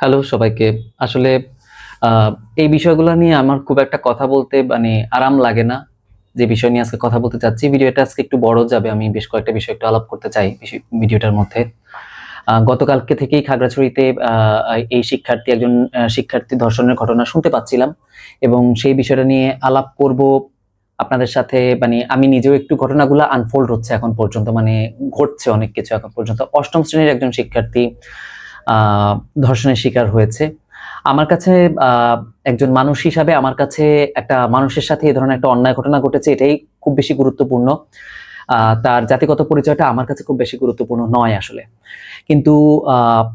Hello সবাইকে। আসলে এই বিষয়গুলো নিয়ে আমার খুব একটা কথা বলতে মানে আরাম লাগে না। যে বিষয় নিয়ে আজকে কথা বলতে চাচ্ছি, ভিডিওটা আজকে একটু বড় যাবে। আমি বেশ কয়েকটা বিষয় একটু আলাপ করতে চাই ভিডিওটার মধ্যে। গতকালকে থেকেই খাগড়াছড়িতে এই শিক্ষার্থী, একজন শিক্ষার্থী ধর্ষণের ঘটনা শুনতে পাচ্ছিলাম এবং সেই বিষয়টা নিয়ে আলাপ করব। আপনাদের সাথে মানে আমি নিজেও একটু ঘটনাগুলো আনফোল্ড হচ্ছে এখন পর্যন্ত মানে ঘটছে অনেক কিছু এখন পর্যন্ত। অষ্টম শ্রেণির একজন শিক্ষার্থী ধর্ষণের শিকার হয়েছে। আমার কাছে একজন মানুষ হিসাবে আমার কাছে একটা মানুষের সাথে এ ধরনের একটা অন্যায় ঘটনা ঘটেছে, এটাই খুব বেশি গুরুত্বপূর্ণ। তার জাতিগত পরিচয়টা আমার কাছে খুব বেশি গুরুত্বপূর্ণ নয় আসলে। কিন্তু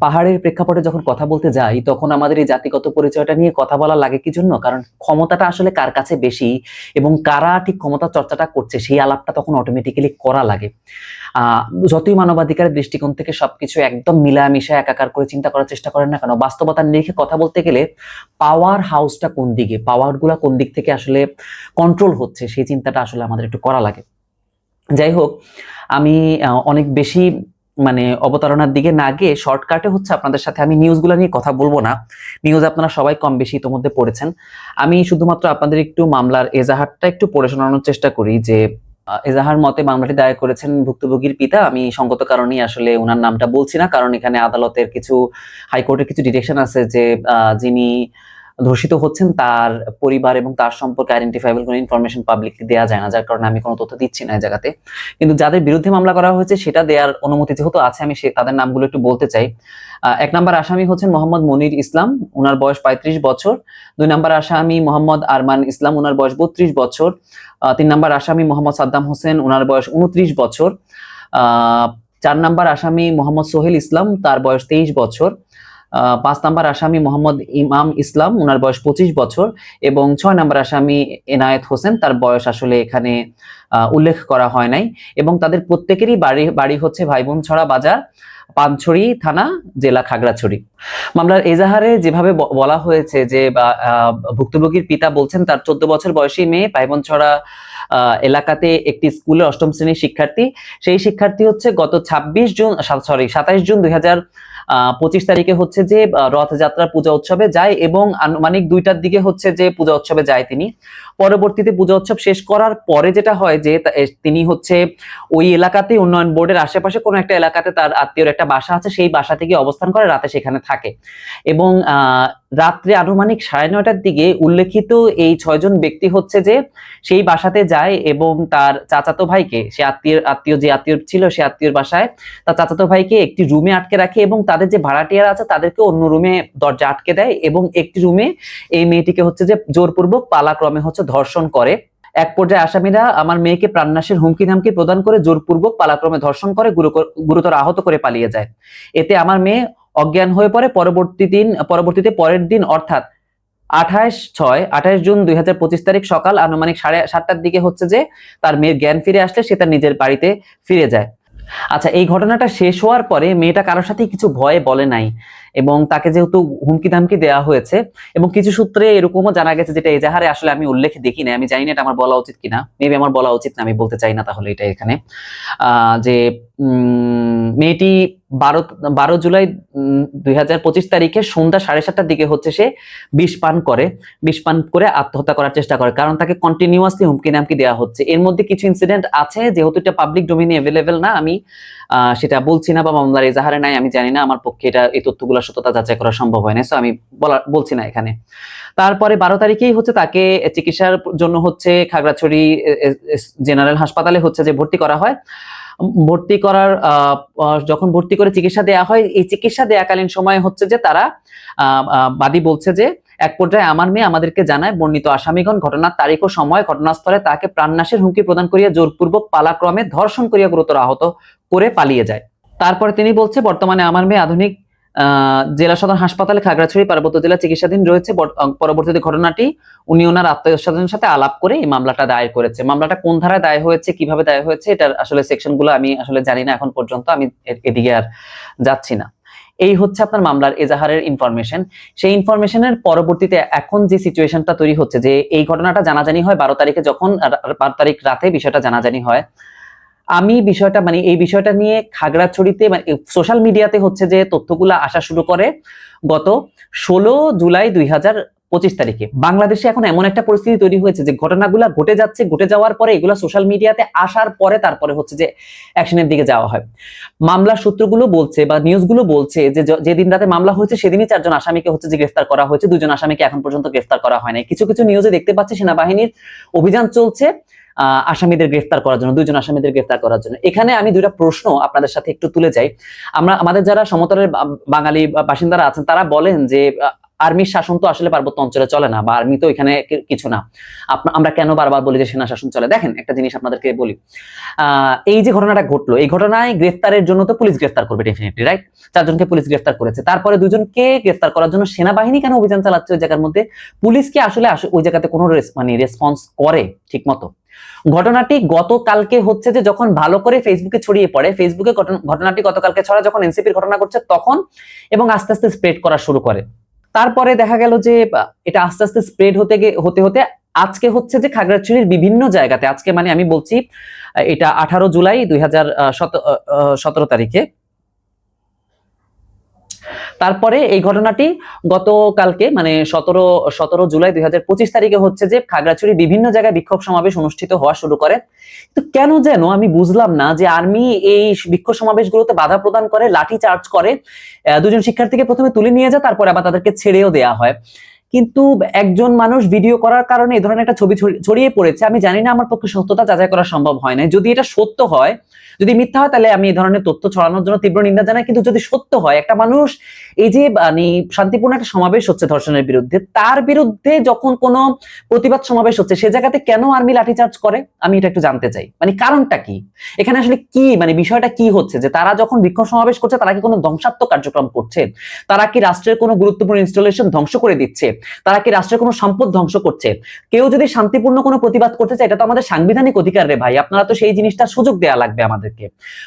পাহাড়ের প্রেক্ষাপটে যখন কথা বলতে যাই, তখন আমাদের এই জাতিগত পরিচয়টা নিয়ে কথা বলা লাগে কি জন্য? কারণ ক্ষমতাটা আসলে কার কাছে বেশি এবং কারা ঠিক ক্ষমতা চর্চাটা করছে, সেই আলাপটা তখন অটোমেটিক্যালি করা লাগে। যতই মানবাধিকারের দৃষ্টিকোণ থেকে সবকিছু একদম মিলামিশা, একাকার করে চিন্তা করার চেষ্টা করেন না কেন বাস্তবতার নিরিখে কথা বলতে গেলে পাওয়ার হাউসটা কোন দিকে পাওয়ারগুলা কোন দিক থেকে আসলে কন্ট্রোল হচ্ছে, সেই চিন্তাটা আসলে আমাদের একটু করা লাগে। যাই হোক আমি অনেক বেশি মানে অবতারণার দিকে না গিয়ে শর্টকাটে হচ্ছে আপনাদের সাথে আমি নিউজগুলো নিয়ে কথা বলব না। নিউজ আপনারা সবাই কম বেশি ইতোমধ্যে পড়েছেন। আমি শুধুমাত্র আপনাদের একটু মামলার এজাহারটা একটু পড়ে শোনানোর চেষ্টা করি যে এজাহার মতে মামলাটি দায়ের করেছেন ভুক্তভোগীর পিতা। আমি সঙ্গত কারণেই আসলে ওনার নামটা বলছি না, কারণ এখানে আদালতের কিছু, হাইকোর্টের কিছু ডিরেকশন আছে যে যিনি ধর্ষিত হচ্ছেন, তার পরিবার এবং তার সম্পর্কে আইডেন্টিফাইবল কোনো ইনফরমেশন পাবলিকলি দেওয়া যায় না, যার কারণে আমি কোনো তথ্য দিচ্ছি না এই জায়গাতে। কিন্তু যাদের বিরুদ্ধে মামলা করা হয়েছে, সেটা দেওয়ার অনুমতি যেহেতু আছে, আমি সে তাদের নামগুলো একটু বলতে চাই। এক নম্বর আসামি হচ্ছেন মোহাম্মদ মনির ইসলাম ওনার বয়স পঁয়ত্রিশ বছর। দুই নম্বর আসামি মোহাম্মদ আরমান ইসলাম ওনার বয়স বত্রিশ বছর। তিন নম্বর আসামি মোহাম্মদ সাদ্দাম হোসেন ওনার বয়স উনত্রিশ বছর। চার নম্বর আসামি মোহাম্মদ সোহেল ইসলাম, তার বয়স তেইশ বছর। পাঁচ নম্বর আসামি মোহাম্মদ ইমাম ইসলাম ওনার বয়স পঁচিশ বছর, এবং ছয় নম্বর আসামি এনায়েত হোসেন, তার বয়স আসলে এখানে উল্লেখ করা হয় নাই। এবং তাদের প্রত্যেকেরই বাড়ি বাড়ি হচ্ছে ভাইবোন ছড়া বাজার, পানছড়ি থানা, জেলা খাগড়াছড়ি। মামলার এজাহারে যেভাবে বলা হয়েছে যে ভুক্তভোগীর পিতা বলছেন, তার চোদ্দ বছর বয়সী মেয়ে পাইবনছড়া এলাকাতে একটি স্কুলের অষ্টম শ্রেণির শিক্ষার্থী। সেই শিক্ষার্থী হচ্ছে গত ছাব্বিশ জুন সরি, সাতাইশ জুন দুই হাজার পঁচিশ তারিখে হচ্ছে যে রথযাত্রা পূজা উৎসবে যায় এবং আনুমানিক দুইটার দিকে হচ্ছে যে, পূজা উৎসবে যায় তিনি। পরবর্তীতে পূজা উৎসব শেষ করার পরে যেটা হয় যে তিনি হচ্ছে ওই এলাকাতে উন্নয়ন বোর্ডের আশেপাশে কোনো একটা এলাকাতে তার আত্মীয়র একটা বাসা আছে, সেই বাসা থেকে অবস্থান করে, রাতে সেখানে থাকে। এবং রাত্রে আনুমানিক সাড়ে নয়টার দিকে উল্লেখিত এই ছয়জন ব্যক্তি হচ্ছে যে সেই বাসাতে যায় এবং তার চাচাতো ভাইকে, সে আত্মীয় আত্মীয় যে আত্মীয় ছিল সে আত্মীয়র বাসায়, তার চাচাতো ভাইকে একটি রুমে আটকে রাখে এবং তাদের যে ভাড়াটিয়ারা আছে তাদেরকে অন্য রুমে দরজা আটকে দেয় এবং একটি রুমে এই মেয়েটিকে হচ্ছে যে জোরপূর্বক পালাক্রমে হচ্ছে ধর্ষণ করে। এক পর্যায়ে আসামিরা আমার মেয়েকে প্রাণনাশের হুমকি ধামকি প্রদান করে জোরপূর্বক পালাক্রমে ধর্ষণ করে গুরুতর আহত করে পালিয়ে যায়। এতে আমার মেয়ে অজ্ঞান হয়ে পড়ে। পরবর্তী দিন, পরবর্তীতে পরের দিন অর্থাৎ আঠাশ ছয়, আঠাশ জুন দুই হাজার পঁচিশ তারিখ সকাল আনুমানিক সাড়ে সাতটার দিকে হচ্ছে যে তার মেয়ের জ্ঞান ফিরে আসলে সে তার নিজের বাড়িতে ফিরে যায়। আচ্ছা এই ঘটনাটা শেষ হওয়ার পরে মেয়েটা কারোর সাথে কিছু ভয়ে বলে নাই। এবং তাকে যেহেতু হুমকি ধামকি দেওয়া হয়েছে, এবং কিছু সূত্রে এরকমও জানা গেছে যেটা এজাহারে আসলে আমি উল্লেখ দেখি না আমি জানি না এটা আমার বলা উচিত কিনা। মেবি আমার বলা উচিত না, আমি বলতে চাই না তাহলে এটা এখানে। যে মেয়েটি বারো বারো জুলাই দুই হাজার পঁচিশ তারিখে সন্ধ্যা সাড়ে সাতটার দিকে হচ্ছে সে বিষ পান করে। বিষ পান করে আত্মহত্যা করার চেষ্টা করে। কারণ তাকে কন্টিনিউয়াসলি হুমকি নামকি দেওয়া হচ্ছে। এর মধ্যে কিছু ইনসিডেন্ট আছে, যেহেতু এটা পাবলিক ডোমিনে অ্যাভেলেবেল না, আমি সেটা বলছি না বা মামলার এজাহারে নাই, আমি জানি না, আমার পক্ষে এটা, এই তথ্যগুলো সত্যতা যাচাই করা সম্ভব হয় না সো আমি বলা, বলছি না এখানে। তারপরে বারো তারিখেই হচ্ছে তাকে চিকিৎসার জন্য হচ্ছে খাগড়াছড়ি জেনারেল হাসপাতালে হচ্ছে যে ভর্তি করা হয়। ভর্তি করার যখন ভর্তি করে চিকিৎসা দেওয়া হয়, এই চিকিৎসা দেয়াকালীন সময় হচ্ছে যে তারা বাদী বলছে যে এক পর্যায়ে আমার মেয়ে আমাদেরকে জানায়, বর্ণিত আসামিগণ ঘটনার তারিখ ও সময় ঘটনাস্থলে তাকে প্রাণনাশের হুমকি প্রদান করিয়া জোরপূর্বক পালাক্রমে ধর্ষণ করিয়া গুরুতর আহত করে পালিয়ে যায়। তারপরে তিনি বলছে, বর্তমানে আমার মেয়ে আধুনিক জেলা সদর হাসপাতালে খাগড়াছড়ি পার্বত্য জেলা চিকিৎসাধীন রয়েছে। বর- পরবর্তীতে ঘটনাটি উনি ওনার আত্মীয় স্বজনের সাথে আলাপ করে এই মামলাটা দায়ের করেছে। মামলাটা কোন ধারায় দায়ের হয়েছে, কীভাবে দায়ের হয়েছে, এটার আসলে সেকশনগুলো আমি আসলে জানি না এখন পর্যন্ত। আমি এদিকে আর যাচ্ছি না। এই হচ্ছে আপনার মামলার এজাহারের ইনফরমেশন সেই ইনফরমেশনের পরবর্তীতে এখন যে সিচুয়েশনটা তৈরি হচ্ছে, যে এই ঘটনাটা জানাজানি হয় বারো তারিখে যখন বারো তারিখ রাতে বিষয়টা জানাজানি হয়। আমি বিষয়টা মানে এই বিষয়টা নিয়ে খাগড়াছড়িতে মানে সোশ্যাল মিডিয়াতে হচ্ছে যে তথ্যগুলো আসা শুরু করে গত ষোলো জুলাই দুই হাজার পঁচিশ তারিখে। বাংলাদেশে এখন এমন একটা পরিস্থিতি তৈরি হয়েছে যে ঘটনাগুলা ঘটে যাচ্ছে, ঘটে যাওয়ার পরে এগুলো সোশ্যাল মিডিয়াতে আসার পরে তারপরে হচ্ছে যে অ্যাকশনের দিকে যাওয়া হয়। মামলার সূত্রগুলো বলছে বা নিউজগুলো বলছে যে যেদিন রাতে মামলা হয়েছে, সেদিনই চারজন আসামিকে হচ্ছে যে গ্রেফতার করা হয়েছে, দুজন আসামিকে এখন পর্যন্ত গ্রেফতার করা হয় নাই। কিছু কিছু নিউজে দেখতে পাচ্ছি সেনাবাহিনীর অভিযান চলছে আসামিদের গ্রেফতার করার জন্য দুইজন আসামিদের গ্রেফতার করার জন্য। এখানে আমি দুইটা প্রশ্ন আপনাদের সাথে একটু তুলে যাই। আমরা, আমাদের যারা সমতলের বাঙালি বাসিন্দারা আছেন, তারা বলেন যে আর্মির শাসন তো আসলে পার্বত্য অঞ্চলে চলে না বা আর্মি তো এখানে কিছু না। আমরা কেন বারবার বলি যে সেনা শাসন চলে? দেখেন, একটা জিনিস আপনাদেরকে বলি। এই যে ঘটনাটা ঘটলো, এই ঘটনায় গ্রেফতারের জন্য তো পুলিশ গ্রেফতার করবে ডেফিনেটলি রাইট চারজনকে পুলিশ গ্রেফতার করেছে। তারপরে দুজনকে গ্রেফতার করার জন্য সেনাবাহিনী কেন অভিযান চালাচ্ছে ওই জায়গার মধ্যে? পুলিশ কি আসলে আস- ওই জায়গাতে কোনো মানে রেসপন্স করে ঠিক মতো ঘটনাটি গতকালকে হচ্ছে যে যখন ভালো করে ফেসবুকে ছড়িয়ে পড়ে ফেসবুকে ঘটনাটি গতকালকে ছড়া যখন এনসিপির ঘটনা করছে তখন এবং আস্তে আস্তে স্প্রেড করা শুরু করে। তারপরে দেখা গেল যে এটা আস্তে আস্তে স্প্রেড হতে হতে হতে আজকে হচ্ছে যে খাগড়াছড়ির বিভিন্ন জায়গাতে, আজকে মানে আমি বলছি এটা আঠারো জুলাই দুই হাজার সতেরো তারিখে তারপরে এই ঘটনাটি গতকালকে মানে সতেরো সতেরো জুলাই দুই হাজার পঁচিশ তারিখে হচ্ছে যে খাগড়াছড়ি বিভিন্ন জায়গায় বিক্ষোভ সমাবেশ অনুষ্ঠিত হওয়া শুরু করে। তো কেন যেন আমি বুঝলাম না যে আর্মি এই বিক্ষোভ সমাবেশগুলোতে বাধা প্রদান করে, লাঠি চার্জ করে দুজন শিক্ষার্থীকে প্রথমে তুলে নিয়ে যায়, তারপরে আবার তাদেরকে ছেড়েও দেয়া হয়। কিন্তু একজন মানুষ ভিডিও করার কারণে এই ধরনের একটা ছবি ছড়িয়ে পড়েছে, আমি জানি না আমার পক্ষে সত্যতা যাচাই করা সম্ভব হয় না যদি এটা সত্য হয়, যদি মিথ্যা হয়, তাহলে আমি এই ধরনের তথ্য ছড়ানোর জন্য তীব্র নিন্দা জানাই। কিন্তু যদি সত্য হয়, একটা মানুষ এই যে মানে শান্তিপূর্ণ একটা সমাবেশ হচ্ছে ধর্ষণের বিরুদ্ধে, তার বিরুদ্ধে যখন কোনো প্রতিবাদ সমাবেশ হচ্ছে, সে জায়গাতে কেন আর্মি লাঠিচার্জ করে? আমি এটা একটু জানতে চাই। মানে কারণটা কি? এখানে আসলে কি মানে বিষয়টা কি হচ্ছে? যে তারা যখন বিক্ষোভ সমাবেশ করছে, তারা কি কোনো ধ্বংসাত্মক কার্যক্রম করছে? তারা কি রাষ্ট্রের কোনো গুরুত্বপূর্ণ ইনস্টলেশন ধ্বংস করে দিচ্ছে? তারা কি রাষ্ট্রের কোনো সম্পদ ধ্বংস করছে? কেউ যদি শান্তিপূর্ণ কোনো প্রতিবাদ করতে চায়, এটা তো আমাদের সাংবিধানিক অধিকার রে ভাই। আপনারা তো সেই জিনিসটা সুযোগ দেওয়া লাগবে আমাদেরকে।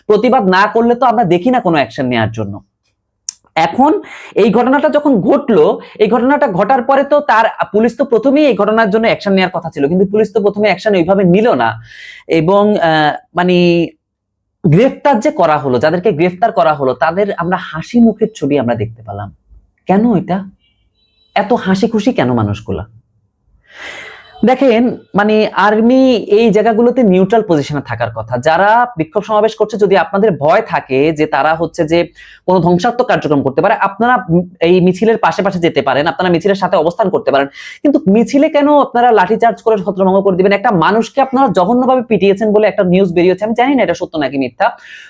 প্রতিবাদ না করলে তো আমরা দেখি না কোনো অ্যাকশন নেওয়ার জন্য। এখন এই ঘটনাটা যখন ঘটলো, এই ঘটনাটা ঘটার পরে তো তার, পুলিশ তো প্রথমেই এই ঘটনার জন্য অ্যাকশন নেওয়ার কথা ছিল। কিন্তু পুলিশ তো প্রথমে অ্যাকশন ওইভাবে নিল না। এবং মানে গ্রেফতার যে করা হলো, যাদেরকে গ্রেফতার করা হলো, তাদের আমরা হাসি মুখের ছবি আমরা দেখতে পেলাম। কেন এটা? এত হাসি খুশি কেন মানুষগুলা? দেখেন মানে আর্মি এই জায়গাগুলোতে নিউট্রাল পজিশনে থাকার কথা। যারা বিক্ষোভ সমাবেশ করছে, যদি আপনাদের ভয় থাকে যে তারা হচ্ছে যে কোনো ধ্বংসাত্মক কার্যক্রম করতে পারে, আপনারা এই মিছিলের পাশে পাশে যেতে পারেন, আপনারা মিছিলের সাথে অবস্থান করতে পারেন। কিন্তু মিছিলে কেন আপনারা লাঠিচার্জ করে ছত্রভঙ্গ করে দিবেন? একটা মানুষকে আপনারা জঘন্যভাবে পিটিয়েছেন বলে একটা নিউজ বেরিয়েছে। আমি জানি না এটা সত্য নাকি মিথ্যা।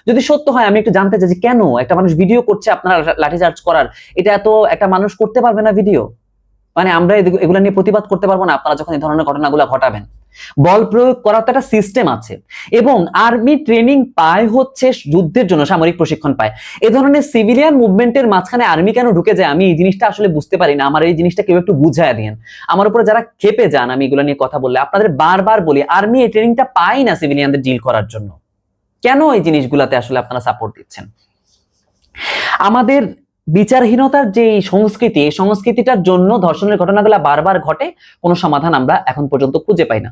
যদি সত্য হয়, আমি একটু জানতে চাই যে কেন একটা মানুষ ভিডিও করছে আপনারা লাঠিচার্জ করার? এটা এত একটা মানুষ করতে পারবে না ভিডিও মানে আমরা এগুলো নিয়ে প্রতিবাদ করতে পারব না। আপনারা যখন এই ধরনের ঘটনাগুলো ঘটাবেন। বল প্রয়োগ করার তো একটা সিস্টেম আছে। এবং আর্মি ট্রেনিং পায় হচ্ছে যুদ্ধের জন্য, সামরিক প্রশিক্ষণ পায়। এ ধরনের সিভিলিয়ান মুভমেন্টের মাঝখানে আর্মি কেন ঢুকে যায়? আমি এই জিনিসটা আসলে বুঝতে পারি না। আমার এই জিনিসটা কেউ একটু বুঝায় দিন আমার উপরে যারা খেপে যান, আমি এগুলো নিয়ে কথা বললে, আপনাদের বারবার বলি আর্মি এই ট্রেনিংটা পায় না সিভিলিয়ানদের ডিল করার জন্য। কেন এই জিনিসগুলাতে আসলে আপনারা সাপোর্ট দিচ্ছেন? আমাদের বিচারহীনতার যে সংস্কৃতি, এই সংস্কৃতিটার জন্য ধর্ষণের ঘটনাগুলো বারবার ঘটে, কোনো সমাধান আমরা এখন পর্যন্ত খুঁজে পাই না।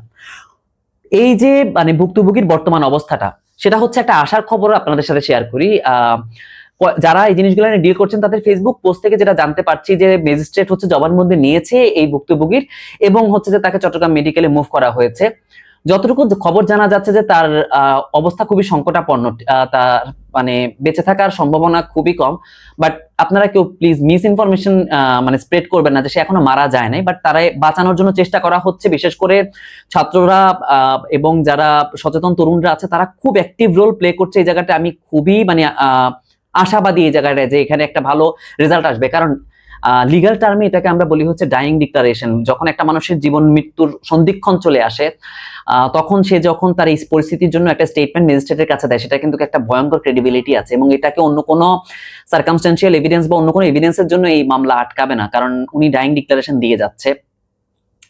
এই যে মানে ভুক্তভোগীর বর্তমান অবস্থাটা, সেটা হচ্ছে একটা আশার খবর আপনাদের সাথে শেয়ার করি। যারা এই জিনিসগুলো নিয়ে ডিল করছেন, তাদের ফেসবুক পোস্ট থেকে যেটা জানতে পারছি যে ম্যাজিস্ট্রেট হচ্ছে জবানবন্দি নিয়েছে এই ভুক্তভোগীর এবং হচ্ছে যে তাকে চট্টগ্রাম মেডিকেলে মুভ করা হয়েছে। যতটুকু খবর জানা যাচ্ছে যে তার অবস্থা খুবই সংকটাপন্ন তার মানে বেঁচে থাকার সম্ভাবনা খুবই কম। বাট আপনারা কেউ প্লিজ মিস ইনফরমেশন মানে স্প্রেড করবেন না যে সে এখনও মারা যায় নাই। বাট তারা বাঁচানোর জন্য চেষ্টা করা হচ্ছে। বিশেষ করে ছাত্ররা এবং যারা সচেতন তরুণরা আছে, তারা খুব অ্যাক্টিভ রোল প্লে করছে। এই জায়গাটা আমি খুবই মানে আশাবাদী এই জায়গাটায় যে এখানে একটা ভালো রেজাল্ট আসবে। কারণ লিগাল টার্মে এটাকে আমরা বলি হচ্ছে ডাইং ডিক্লারেশন যখন একটা মানুষের জীবন মৃত্যুর সন্ধিক্ষণ চলে আসে তখন সে যখন তার এই পরিস্থিতির জন্য একটা স্টেটমেন্ট ম্যাজিস্ট্রেটের কাছে দেয়, সেটা কিন্তু একটা ভয়ঙ্কর ক্রেডিবিলিটি আছে এবং এটাকে অন্য কোনো সার্কামস্টেন্সিয়াল এভিডেন্স বা অন্য কোনো এভিডেন্সের জন্য এই মামলা আটকাবে না, কারণ উনি ডাইং ডিক্লারেশন দিয়ে যাচ্ছে।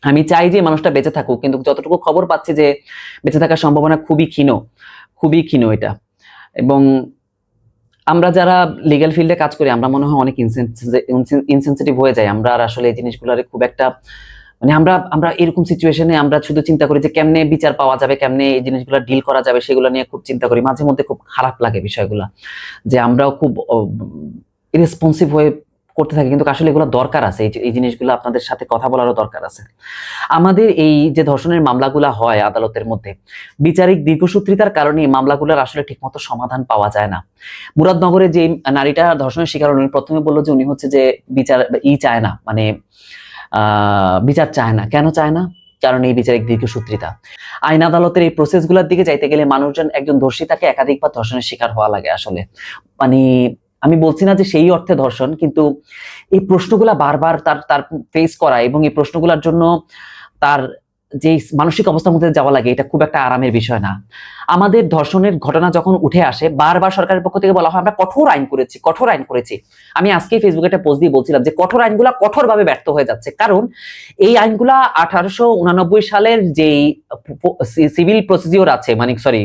আমি চাই যে মানুষটা বেঁচে থাকুক, কিন্তু যতটুকু খবর পাচ্ছি যে বেঁচে থাকার সম্ভাবনা খুবই ক্ষীণ খুবই ক্ষীণ এটা। এবং আমরা যারা লিগ্যাল ফিল্ডে কাজ করি, আমরা মনে হয় অনেক ইনসেন্সিটিভ হয়ে যাই। আমরা আর আসলে এই জিনিসগুলোর খুব একটা মানে আমরা আমরা এরকম সিচুয়েশনে আমরা শুধু চিন্তা করি যে কেমনে বিচার পাওয়া যাবে, কেমনে এই জিনিসগুলো ডিল করা যাবে, সেগুলো নিয়ে খুব চিন্তা করি। মাঝে মধ্যে খুব খারাপ লাগে বিষয়গুলো। যে আমরাও খুব রেসপন্সিভ হয়ে করতে থাকি, কিন্তু আসলে এগুলো দরকার আছে। এই জিনিসগুলো আপনাদের সাথে কথা বলারও দরকার আছে। আমাদের এই যে ধর্ষণের মামলাগুলো হয় আদালতের মধ্যে, বিচারিক দীর্ঘসূত্রিতার কারণে এই মামলাগুলোর আসলে ঠিকমতো সমাধান পাওয়া যায় না। মুরাদনগরে যে নারীটা ধর্ষণের শিকার হলেন প্রথমে বলল যে উনি হচ্ছে যে বিচার, ই চায় না মানে বিচার চায় না। কেন চায় না? কারণ এই বিচারিক দীর্ঘসূত্রিতা। আইন আদালতের এই প্রসেসগুলোর দিকে যাইতে গেলে মানুষজন একজন ধর্ষিতাকে একাধিকবার ধর্ষণের শিকার হওয়া লাগে আসলে। মানে আমি বলছি না যে সেই অর্থে ধর্ষণ, কিন্তু এই প্রশ্নগুলা বারবার তার তার ফেস করা এবং এই প্রশ্নগুলার জন্য তার যে মানসিক অবস্থার মধ্যে যাওয়া লাগে, এটা খুব একটা আরামের বিষয় না। আমাদের ধর্ষণের ঘটনা যখন উঠে আসে, বারবার সরকারের পক্ষ থেকে বলা হয়, আমরা কঠোর আইন করেছি, কঠোর আইন করেছি। আমি আজকে ফেসবুকে একটা পোস্ট দিয়ে বলছিলাম যে, কঠোর আইনগুলা কঠোরভাবে ব্যর্থ হয়ে যাচ্ছে। কারণ এই আইনগুলা আঠারোশো সালের যেই সিভিল প্রসিজিওর আছে মানে sorry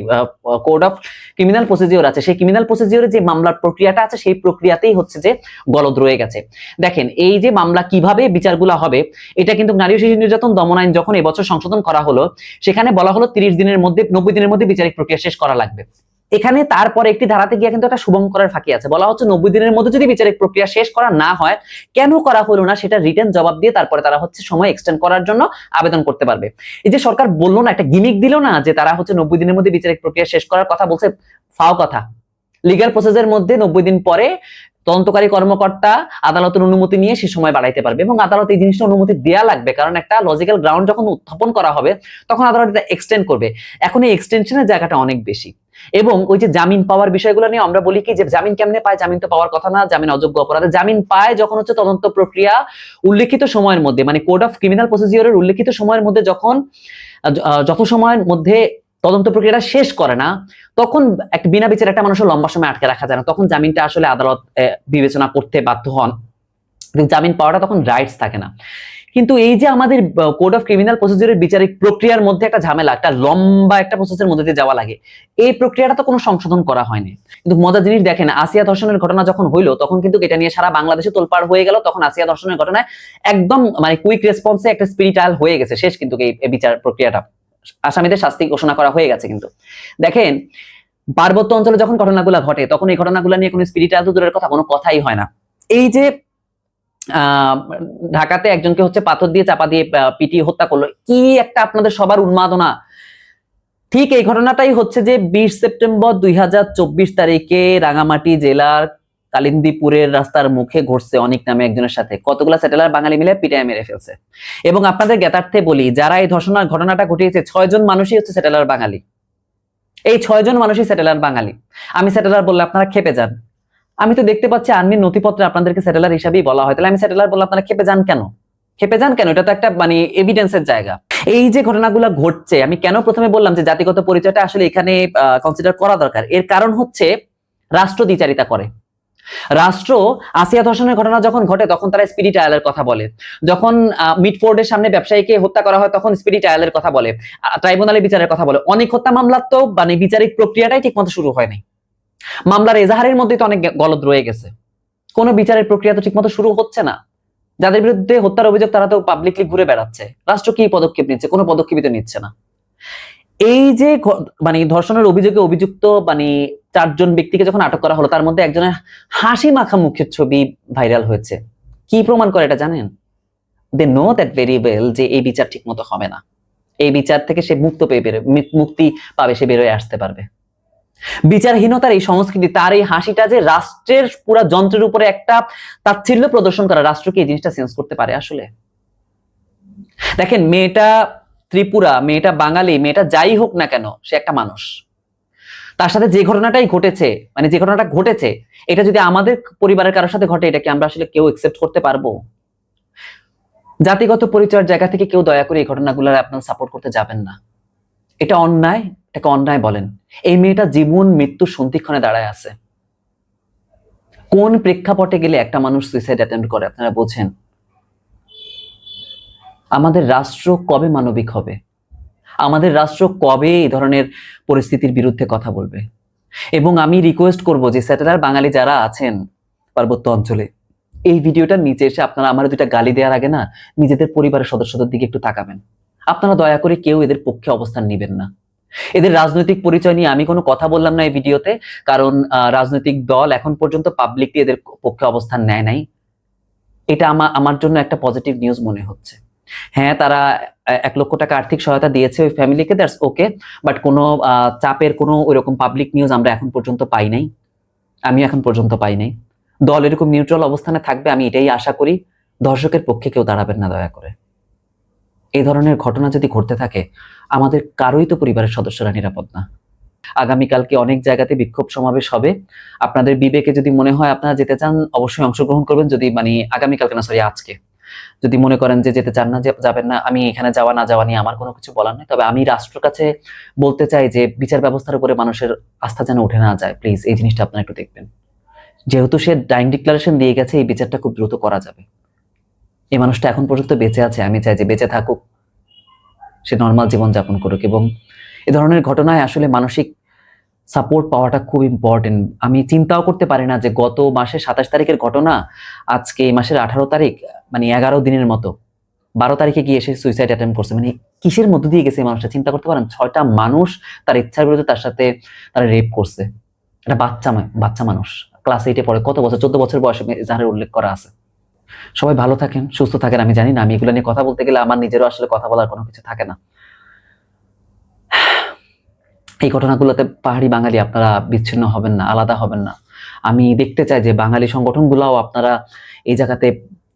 code of criminal procedure আছে, সেই ক্রিমিনাল প্রসিজিওরে যে মামলার প্রক্রিয়াটা আছে, সেই প্রক্রিয়াতেই হচ্ছে যে গলদ রয়ে গেছে। দেখেন, এই যে মামলা কীভাবে বিচারগুলো হবে, এটা কিন্তু নারী শিশু নির্যাতন দমন আইন যখন এবছর সংশোধন করা হলো, সেখানে বলা হলো তিরিশ দিনের মধ্যে, নব্বই দিনের মধ্যে বিচারিক প্রক্রিয়া শেষ করা লাগবে। এখানে তারপরে একটি ধারাতে গিয়ে কিন্তু একটা শুভঙ্করের ফাঁকি আছে। বলা হচ্ছে নব্বই দিনের মধ্যে যদি বিচারিক প্রক্রিয়া শেষ করা না হয়, কেন করা হলো না সেটা রিটার্ন জবাব দিয়ে তারপরে তারা হচ্ছে সময় এক্সটেন্ড করার জন্য আবেদন করতে পারবে। এই যে সরকার বলল না, একটা গিমিক দিল না যে তারা হচ্ছে নব্বই দিনের মধ্যে বিচারিক প্রক্রিয়া শেষ করার কথা বলছে, ফাও কথা। লিগাল প্রসেসের মধ্যে নব্বই দিন পরে তদন্তকারী কর্মকর্তা আদালতের অনুমতি নিয়ে সে সময় বাড়াইতে পারবে এবং আদালত এই জিনিসটা অনুমতি দেওয়া লাগবে, কারণ একটা লজিক্যাল গ্রাউন্ড যখন উত্থাপন করা হবে, তখন আদালত এটা এক্সটেন্ড করবে। এখন এই এক্সটেনশনের জায়গাটা অনেক বেশি। এবং ওই যে জামিন পাওয়ার বিষয়গুলো নিয়ে আমরা বলি কি, যে জামিন কেমনে পায়? জামিন তো পাওয়ার কথা না, জামিন অযোগ্য অপরাধে। জামিন পায় যখন হচ্ছে তদন্ত প্রক্রিয়া উল্লেখিত সময়ের মধ্যে মানে কোড অফ ক্রিমিনাল প্রসিজিওরের উল্লেখিত সময়ের মধ্যে যখন যত সময়ের মধ্যে তদন্ত প্রক্রিয়াটা শেষ করে না, তখন এক বিনা বিচারে একটা মানুষের লম্বা সময় আটকে রাখা যায় না। তখন জামিনটা আসলে আদালত বিবেচনা করতে বাধ্য হন। কিন্তু জামিন পাওয়াটা তখন রাইটস থাকে না। কিন্তু এই যে আমাদের কোড অফ ক্রিমিনাল প্রসিডিউরের বিচারিক প্রক্রিয়ার মধ্যে একটা ঝামেলা, একটা লম্বা একটা প্রসেসের মধ্যে দিয়ে যাওয়া লাগে, এই প্রক্রিয়াটা তো কোনো সংশোধন করা হয়নি। কিন্তু মজার জিনিস দেখেন আসিয়া ধর্ষণের ঘটনা যখন হইল, তখন কিন্তু এটা নিয়ে সারা বাংলাদেশে তোলপাড় হয়ে গেল। তখন আসিয়া ধর্ষণের ঘটনায় একদম মানে কুইক রেসপন্সে একটা স্পিরিটাল হয়ে গেছে, শেষ কিন্তু এই বিচার প্রক্রিয়াটা। আসামিদের শাস্তি ঘোষণা করা হয়ে গেছে কিন্তু। দেখেন, পার্বত্য অঞ্চলে যখন ঘটনাগুলো ঘটে, তখন এই ঘটনাগুলো নিয়ে কোনো স্পিরিটাল দূরের কথা কোনো কথাই হয় না। এই যে ঢাকাতে একজনকে হচ্ছে পাথর দিয়ে চাপা দিয়ে পিটিয়ে হত্যা করল, কি একটা আপনাদের সবার উন্মাদনা। ঠিক এই ঘটনাটাই হচ্ছে যে বিশ সেপ্টেম্বর দুই হাজার চব্বিশ তারিখে রাঙামাটি জেলার কালিন্দিপুরের রাস্তার মুখে ঘটছে অনেক নামে একজনের সাথে। কতগুলা স্যাটেলার বাঙালি মিলে পিটায় মেরে ফেলছে। এবং আপনাদের জ্ঞাতার্থে বলি, যারা এই ধর্ষণার ঘটনাটা ঘটিয়েছে ছয়জন মানুষই হচ্ছে স্যাটেলার বাঙালি। এই ছয়জন মানুষই স্যাটেলার বাঙালি। আমি স্যাটেলার বললে আপনারা খেপে যান। আমি তো দেখতে পাচ্ছি আর্মির নথিপত্রে আপনাদেরকে স্যাটেলার হিসাবেই বলা হয়। তাহলে আমি স্যাটেলার বললে আপনারা খেপে যান কেন? খেপে যান কেন? এটা তো একটা মানে এভিডেন্সের জায়গা। এই যে ঘটনাগুলো ঘটছে, আমি কেন প্রথমে বললাম যে জাতিগত পরিচয়টা আসলে এখানে কনসিডার করা দরকার? এর কারণ হচ্ছে রাষ্ট্র দ্বিচারিতা করে। রাষ্ট্র আসিয়া ধর্ষণের ঘটনা যখন ঘটে, তখন তারা স্পিরিট আয়ালের কথা বলে। যখন মিটফোর্ডের সামনে ব্যবসায়ীকে হত্যা করা হয়, তখন স্পিরিট আয়ালের কথা বলে। ট্রাইব্যুনালে বিচারের কথা বলে। অনেক হত্যা মামলার তো মানে বিচারিক প্রক্রিয়াটাই ঠিকমতো শুরু হয়নি মামলার এজাহারের মধ্যে তো অনেক গলদ রয়ে গেছে। কোনো বিচারের প্রক্রিয়া তো ঠিকমতো শুরু হচ্ছে না। যাদের বিরুদ্ধে হত্যার অভিযোগ তারা তো পাবলিকলি ঘুরে বেড়াচ্ছে। রাষ্ট্র কি পদক্ষেপ নিচ্ছে? কোনো পদক্ষেপই তো নিচ্ছে না। এই যে মানে ধর্ষণের অভিযোগে অভিযুক্ত মানে চারজন ব্যক্তিকে যখন আটক করা হলো, তার মধ্যে একজনের হাসি মাখা মুখের ছবি ভাইরাল হয়েছে। কি প্রমাণ করে এটা জানেন? They know that very well যে এই বিচার ঠিক মতো হবে না। এই বিচার থেকে সে মুক্ত পেয়ে বেরো মুক্তি পাবে, সে বেরোয় আসতে পারবে। বিচারহীনতার এই সংস্কৃতি, তার এই হাসিটা যে রাষ্ট্রের পুরা যন্ত্রের উপরে একটা তাচ্ছিল্য প্রদর্শন করা রাষ্ট্রকে এই জিনিসটা সেন্স করতে পারে আসলে? দেখেন, মেয়েটা ত্রিপুরা, মেয়েটা বাঙালি, মেয়েটা যাই হোক না কেন, সে একটা মানুষ। তার সাথে যে ঘটনাটাই ঘটেছে মানে যে ঘটনাটা ঘটেছে, এটা যদি আমাদের পরিবারের কারোর সাথে ঘটে, এটা কি আমরা আসলে কেউ একসেপ্ট করতে পারব? জাতিগত পরিচয়ের জায়গা থেকে কেউ দয়া করে এই ঘটনাগুলো আপনার সাপোর্ট করতে যাবেন না। এটা অন্যায়, এটাকে অন্যায় বলেন। এই মেয়েটা জীবন মৃত্যুর সন্ধিক্ষণে দাঁড়ায় আছে। কোন প্রেক্ষাপটে গেলে একটা মানুষ সুইসাইড অ্যাটেম্প করে, আপনারা বোঝেন। আমাদের রাষ্ট্র কবে মানবিক হবে? আমাদের রাষ্ট্র কবে এই ধরনের পরিস্থিতির বিরুদ্ধে কথা বলবে? এবং আমি রিকোয়েস্ট করব যে স্যাটেলার বাঙালি যারা আছেন পার্বত্য অঞ্চলে, এই ভিডিওটার নিচে এসে আপনারা আমার দুইটা গালি দেওয়ার আগে না নিজেদের পরিবারের সদস্যদের দিকে একটু তাকাবেন। আপনারা দয়া করে কেউ এদের পক্ষে অবস্থান নেবেন না। এদের রাজনৈতিক পরিচয় নিয়ে আমি কোনো কথা বললাম না এই ভিডিওতে, কারণ রাজনৈতিক দল এখন পর্যন্ত পাবলিকলি এদের পক্ষে অবস্থান নেয় নাই। এটা আমার আমার জন্য একটা পজিটিভ নিউজ মনে হচ্ছে। হ্যাঁ তারা এক লক্ষ টাকা আর্থিক সহায়তা দিয়েছে ওই ফ্যামিলিকে, দ্যাটস ওকে। বাট কোনো চাপের কোনো ওইরকম পাবলিক নিউজ আমরা এখন পর্যন্ত পাই নাই। আমি এখন পর্যন্ত পাই নাই। দল এরকম নিউট্রাল অবস্থানে থাকবে, আমি এটাই আশা করি। দর্শকের পক্ষে কেউ দাঁড়াবেন না, দয়া করে। এই ধরনের ঘটনা যদি ঘটতে থাকে, আমাদের কারোই তো পরিবারের সদস্যরা নিরাপদ না। আগামীকালকে অনেক জায়গাতে বিক্ষোভ সমাবেশ হবে। আপনাদের বিবেকে যদি মনে হয় আপনারা যেতে চান, অবশ্যই অংশগ্রহণ করবেন, যদি মানে আগামীকালকে না সরি আজকে। যদি মনে করেন যে যেতে চান না, যে যাবেন না, আমি এখানে যাওয়া না যাওয়া নিয়ে আমার কোনো কিছু বলার নেই। তবে আমি রাষ্ট্রের কাছে বলতে চাই যে বিচার ব্যবস্থার উপরে মানুষের আস্থা যেন উঠে না যায়। প্লিজ, এই জিনিসটা আপনারা একটু দেখবেন। যেহেতু সে ডাইং ডিক্লারেশন দিয়ে গেছে, এই বিচারটা খুব দ্রুত করা যাবে। এই মানুষটা এখন পর্যন্ত বেঁচে আছে। আমি চাই যে বেঁচে থাকুক, সে নর্মাল জীবনযাপন করুক এবং এ ধরনের ঘটনায় আসলে মানসিক সাপোর্ট পাওয়াটা খুব ইম্পর্টেন্ট আমি চিন্তাও করতে পারি না যে গত মাসের সাতাশ তারিখের ঘটনা আজকে এই মাসের আঠারো তারিখ মানে এগারো দিনের মতো। বারো তারিখে গিয়ে এসে সুইসাইড অ্যাটেম্প করছে। মানে কিসের মধ্য দিয়ে গেছে এই মানুষটা? চিন্তা করতে পারেন, ছয়টা মানুষ তার ইচ্ছার বিরুদ্ধে তার সাথে তারা রেপ করছে। একটা বাচ্চা বাচ্চা মানুষ ক্লাস এইটে পড়ে। কত বছর? চোদ্দ বছর বয়সে যার উল্লেখ করা আছে। সবাই ভালো থাকেন, সুস্থ থাকেন, আমি জানি না। আমি এগুলো নিয়ে কথা বলতে গেলে আমার নিজেরও আসলে কথা বলার কোনো কিছু থাকে না। এই ঘটনাগুলোতে পাহাড়ি বাঙালি আপনারা বিচ্ছিন্ন হবেন না, আলাদা হবেন না। আমি দেখতে চাই যে বাঙালি সংগঠনগুলাও আপনারা এই জায়গাতে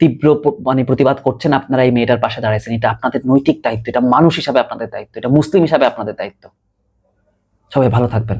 তীব্র মানে প্রতিবাদ করছেন, আপনারা এই মেয়েটার পাশে দাঁড়াইছেন। এটা আপনাদের নৈতিক দায়িত্ব, এটা মানুষ হিসাবে আপনাদের দায়িত্ব, এটা মুসলিম হিসাবে আপনাদের দায়িত্ব। সবাই ভালো থাকবেন।